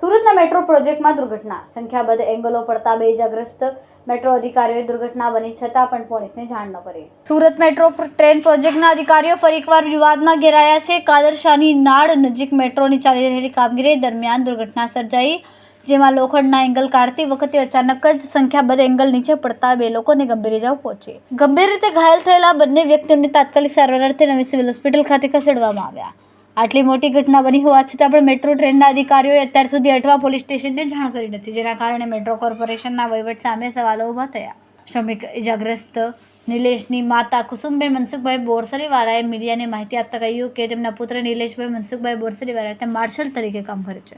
સુરતના મેટ્રો પ્રોજેક્ટમાં દુર્ઘટના. સંખ્યાબંધ એંગલો પડતા બે ઇજાગ્રસ્ત મેટ્રો અધિકારીઓએ દુર્ઘટના બની છતાં પણ પોલીસને જાણ ન કરી. સુરત મેટ્રો ટ્રેન પ્રોજેક્ટના અધિકારીઓ ફરી એકવાર વિવાદમાં ઘેરાયા છે. કાદરશાની નાળ નજીક મેટ્રોની ચાલી રહેલી કામગીરી દરમિયાન દુર્ઘટના સર્જાઈ. જેમાં લોખંડના એંગલ કાઢતી વખતે અચાનક જ સંખ્યાબંધ એંગલ નીચે પડતા બે લોકોને ગંભીર ઇજાઓ પહોંચી. ગંભીર રીતે ઘાયલ થયેલા બંને વ્યક્તિઓને તાત્કાલિક સારવાર અર્થે નવી સિવિલ હોસ્પિટલ ખાતે ખસેડવામાં આવ્યા. આટલી મોટી ઘટના બની હોવા છતાં પણ મેટ્રો ટ્રેનના અધિકારીઓએ અત્યાર સુધી અટવા પોલીસ સ્ટેશનને જાણ કરી નથી, જેના કારણે મેટ્રો કોર્પોરેશનના વહીવટ સામે સવાલો ઊભા થયા. શ્રમિક ઇજાગ્રસ્ત નિલેશની માતા કુસુમબેન મનસુખભાઈ બોરસરીવાળાએ મીડિયાને માહિતી આપતા કહ્યું કે તેમના પુત્ર નિલેશભાઈ મનસુખભાઈ બોરસરીવાળા તે માર્શલ તરીકે કામ કરે છે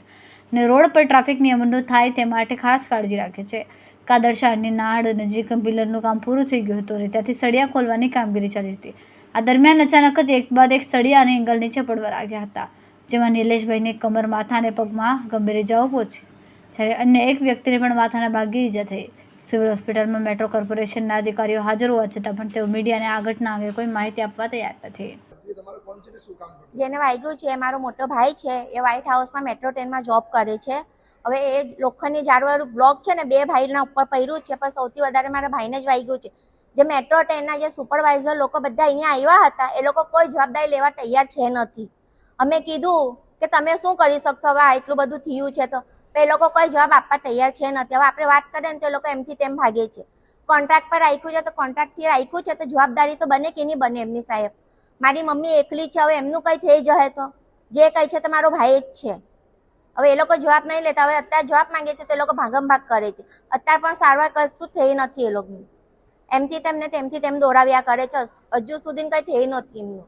અને રોડ પર ટ્રાફિક નિયમનનું થાય તે માટે ખાસ કાળજી રાખે છે. કાદરશાહની નાડ નજીક પિલરનું કામ પૂરું થઈ ગયું હતું અને ત્યાંથી સળિયા ખોલવાની કામગીરી ચાલી હતી. આ દરમિયાન અચાનક જ એક બાદ એક સળિયા અને એંગલ નીચે પડવા લાગ્યા હતા, જેમાં નિલેશભાઈને કમર માથા અને પગમાં ગંભીર ઇજાઓ પહોંચી. જ્યારે અન્ય એક વ્યક્તિને પણ માથાના ભાગે ઈજા થઈ સિવિલ હોસ્પિટલમાં મેટ્રો કોર્પોરેશનના અધિકારીઓ હાજર હોવા છતાં પણ તેઓ મીડિયાને આ ઘટના અંગે કોઈ માહિતી આપવા તૈયાર નથી. એ તમારો કોણ છે તે શું કામ કરે જેને વાગ્યું છે એ મારો મોટો ભાઈ છે એ વ્હાઇટ હાઉસમાં મેટ્રો ટ્રેનમાં જોબ કરે છે. હવે એ લોખંડની ઝાડવાળું બ્લોક છે ને બે ભાઈના ઉપર પડ્યું છે પણ સૌથી વધારે મારા ભાઈને જ વાગ્યું છે. જે મેટ્રો ટ્રેનના જે સુપરવાઇઝર લોકો બધા અહીંયા આવ્યા હતા એ લોકો કોઈ જવાબદારી લેવા તૈયાર છે નથી. અમે કીધું કે તમે શું કરી શકશો? હવે આ એટલું બધું થયું છે તો એ લોકો કોઈ જવાબ આપવા તૈયાર છે નથી હવે આપણે વાત કરીએ ને તો એ લોકો એમથી તેમ ભાગે છે. કોન્ટ્રાક્ટ પર રાખ્યું છે તો કોન્ટ્રાક્ટથી રાખ્યું છે તો જવાબદારી તો બને કે નહીં બને એમની સાહેબ? મારી મમ્મી એકલી છે, હવે એમનું કંઈ થઈ જશે તો? જે કંઈ છે તો મારો ભાઈ જ છે. હવે એ લોકો જવાબ નહીં લેતા. હવે અત્યારે જવાબ માંગે છે તે લોકો ભાગમ ભાગ કરે છે. અત્યારે પણ સારવાર કશું થઈ નથી એ લોકોની. એમથી તેમને, તેમથી તેમ દોડાવ્યા કરે છે. હજુ સુધી કંઈ થઈ નથી એમનું.